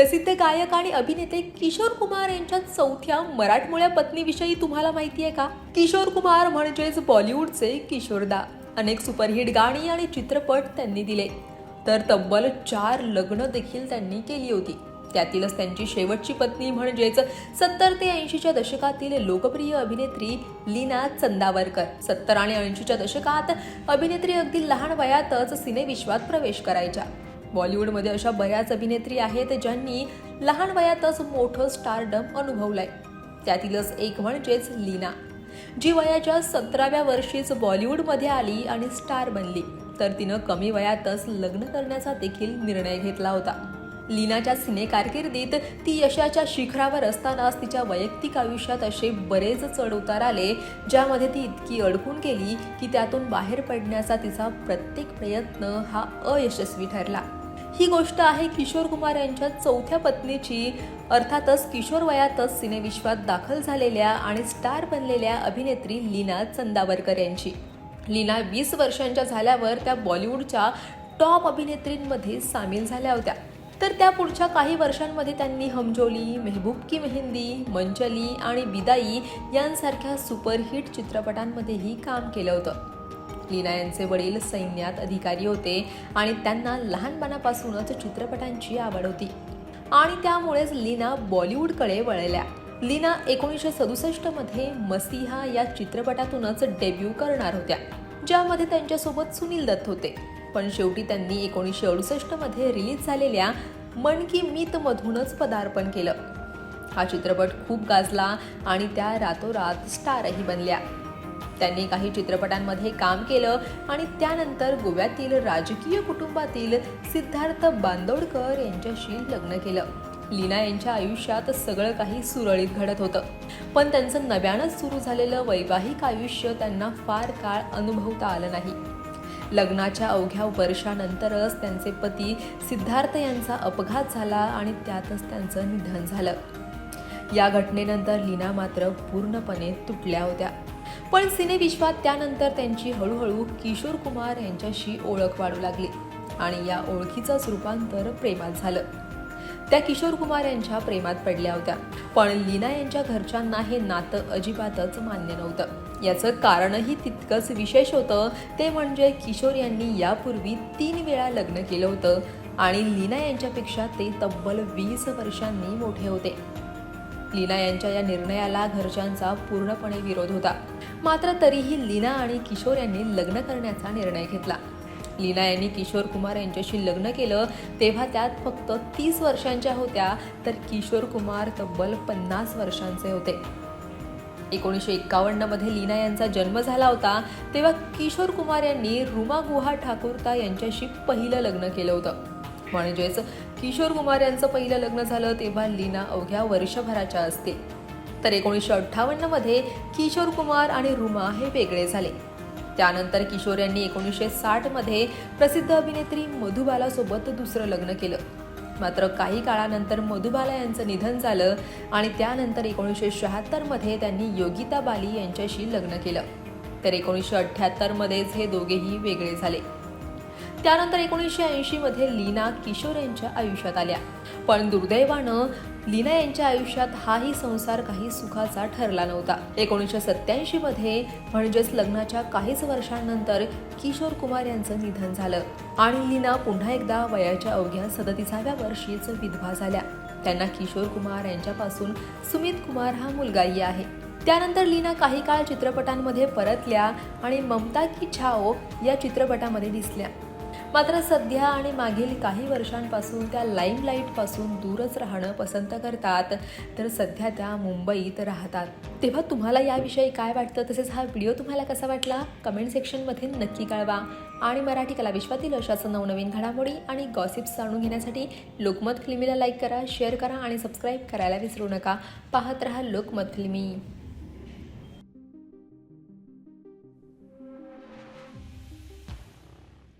प्रसिद्ध गायक आणि अभिनेते किशोर कुमार यांच्या चौथ्या मराठमोळ्या पत्नीविषयी तुम्हाला माहिती आहे का? किशोर कुमार म्हणजेच बॉलिवूडचे किशोरदा अनेक सुपरहिट गाणी आणि चित्रपट त्यांनी दिले. तर तब्बल चार लग्न देखील त्यांनी केली होती. त्यातीलच त्यांची शेवटची पत्नी म्हणजेच सत्तर ते ऐंशीच्या दशकातील लोकप्रिय अभिनेत्री लीना चंदावरकर. सत्तर आणि ऐंशीच्या दशकात अभिनेत्री अगदी लहान वयातच सिनेविश्वात प्रवेश करायच्या. बॉलिवूडमध्ये अशा बऱ्याच अभिनेत्री आहेत ज्यांनी लहान वयातच मोठं स्टारडम अनुभवलंय. त्यातीलच एक म्हणजेच लीना जी वयाच्या सतराव्या वर्षीच बॉलिवूडमध्ये आली आणि स्टार बनली. तर तिनं कमी वयातच लग्न करण्याचा देखील निर्णय घेतला होता. लीनाच्या सिने कारकिर्दीत ती यशाच्या शिखरावर असतानाच तिच्या वैयक्तिक आयुष्यात असे बरेच चढ उतार आले ज्यामध्ये ती इतकी अडकून गेली की त्यातून बाहेर पडण्याचा तिचा प्रत्येक प्रयत्न हा अयशस्वी ठरला. ही गोष्ट आहे किशोर कुमार यांच्या चौथ्या पत्नीची. अर्थातच किशोर वयातच सिनेविश्वात दाखल झालेल्या आणि स्टार बनलेल्या अभिनेत्री लीना चंदावरकर यांची. लीना वीस वर्षांच्या झाल्यावर त्या बॉलिवूडच्या टॉप अभिनेत्रींमध्ये सामील झाल्या होत्या. तर त्या पुढच्या काही वर्षांमध्ये त्यांनी हमजोली मेहबूब की मेहंदी मंचली आणि बिदाई यांसारख्या सुपरहिट चित्रपटांमध्येही काम केलं होतं. लीना यांचे वडील सैन्यात अधिकारी होते आणि त्यांना लहानपणापासूनच चित्रपटांची आवड होती. आणि त्यामुळेच लीना बॉलिवूडकडे वळल्या. लीना एकोणीसशे सदुसष्टमध्ये मसीहा या चित्रपटातूनच डेब्यू करणार होत्या ज्यामध्ये त्यांच्यासोबत सुनील दत्त होते. पण शेवटी त्यांनी एकोणीसशे अडुसष्टमध्ये रिलीज झालेल्या मन की मीत मधूनच पदार्पण केलं. हा चित्रपट खूप गाजला आणि त्या रातोरात स्टारही बनल्या. त्यांनी काही चित्रपटांमध्ये काम केलं आणि त्यानंतर गोव्यातील राजकीय कुटुंबातील सिद्धार्थ बांदोडकर यांच्याशी लग्न केलं. लीना यांच्या आयुष्यात सगळं काही सुरळीत घडत होतं. पण त्यांचं नव्यानंच सुरू झालेलं वैवाहिक आयुष्य त्यांना फार काळ अनुभवता आलं नाही. लग्नाच्या अवघ्या वर्षानंतरच त्यांचे पती सिद्धार्थ यांचा अपघात झाला आणि त्यातच त्यांचं निधन झालं. या घटनेनंतर लीना मात्र पूर्णपणे तुटल्या होत्या. पण सिनेविश्वात त्यानंतर त्यांची हळूहळू किशोर कुमार यांच्याशी ओळख वाढू लागली आणि या ओळखीचंच रूपांतर प्रेमात झालं. त्या किशोर कुमार यांच्या प्रेमात पडल्या होत्या. पण लीना यांच्या घरच्यांना हे नातं अजिबातच मान्य नव्हतं. याचं कारणही तितकंच विशेष होतं. ते म्हणजे किशोर यांनी यापूर्वी तीन वेळा लग्न केलं होतं आणि लीना यांच्यापेक्षा ते तब्बल वीस वर्षांनी मोठे होते. लीना यांच्या या निर्णयाला घरच्यांचा पूर्णपणे विरोध होता. मात्र तरीही लीना आणि किशोर यांनी लग्न करण्याचा निर्णय घेतला. लीना यांनी किशोर कुमार यांच्याशी लग्न केलं तेव्हा त्यात फक्त तीस वर्षांच्या होत्या तर किशोर कुमार तब्बल पन्नास वर्षांचे होते. एकोणीसशे एक्कावन्नमध्ये लीना यांचा जन्म झाला होता तेव्हा किशोर कुमार यांनी रुमा गुहा ठाकूरता यांच्याशी पहिलं लग्न केलं होतं. म्हणजेच किशोर कुमार यांचं पहिलं लग्न झालं तेव्हा लीना अवघ्या वर्षभराच्या असतील तर एकोणीसशे अठ्ठावन्नमध्ये किशोर कुमार आणि रुमा हे वेगळे झाले. त्यानंतर किशोर यांनी एकोणीसशे साठमध्ये प्रसिद्ध अभिनेत्री मधुबालासोबत दुसरं लग्न केलं. मात्र काही काळानंतर मधुबाला यांचं निधन झालं आणि त्यानंतर एकोणीसशे शहात्तरमध्ये त्यांनी योगिता बाली यांच्याशी लग्न केलं. तर एकोणीसशे अठ्ठ्याहत्तरमध्येच हे दोघेही वेगळे झाले. त्यानंतर एकोणीसशे ऐंशीमध्ये लीना किशोर यांच्या आयुष्यात आल्या. पण दुर्दैवानं लीना यांच्या आयुष्यात हाही संसार काही सुखाचा ठरला नव्हता. एकोणीसशे सत्याऐंशीमध्ये म्हणजेच लग्नाच्या काहीच वर्षांनंतर किशोर कुमार यांचं निधन झालं आणि लीना पुन्हा एकदा वयाच्या अवघ्या सदतीसाव्या वर्षीच विधवा झाल्या. त्यांना किशोर कुमार यांच्यापासून सुमित कुमार हा मुलगाही आहे. त्यानंतर लीना काही काळ चित्रपटांमध्ये परतल्या आणि ममता की छाओ या चित्रपटामध्ये दिसल्या. मात्र सध्या आणि मागील काही वर्षांपासून त्या लाईमलाईटपासून दूरच राहणं पसंत करतात. तर सध्या त्या मुंबईत राहतात. तेव्हा तुम्हाला याविषयी काय वाटतं? तसेच हा व्हिडिओ तुम्हाला कसा वाटला? कमेंट सेक्शनमध्ये नक्की कळवा. आणि मराठी कला विश्वातील अशाच नवनवीन घडामोडी आणि गॉसिप्स जाणून घेण्यासाठी लोकमत फिल्मीला लाईक करा शेअर करा आणि सबस्क्राईब करायला विसरू नका. पाहत रहा लोकमत फिल्मी.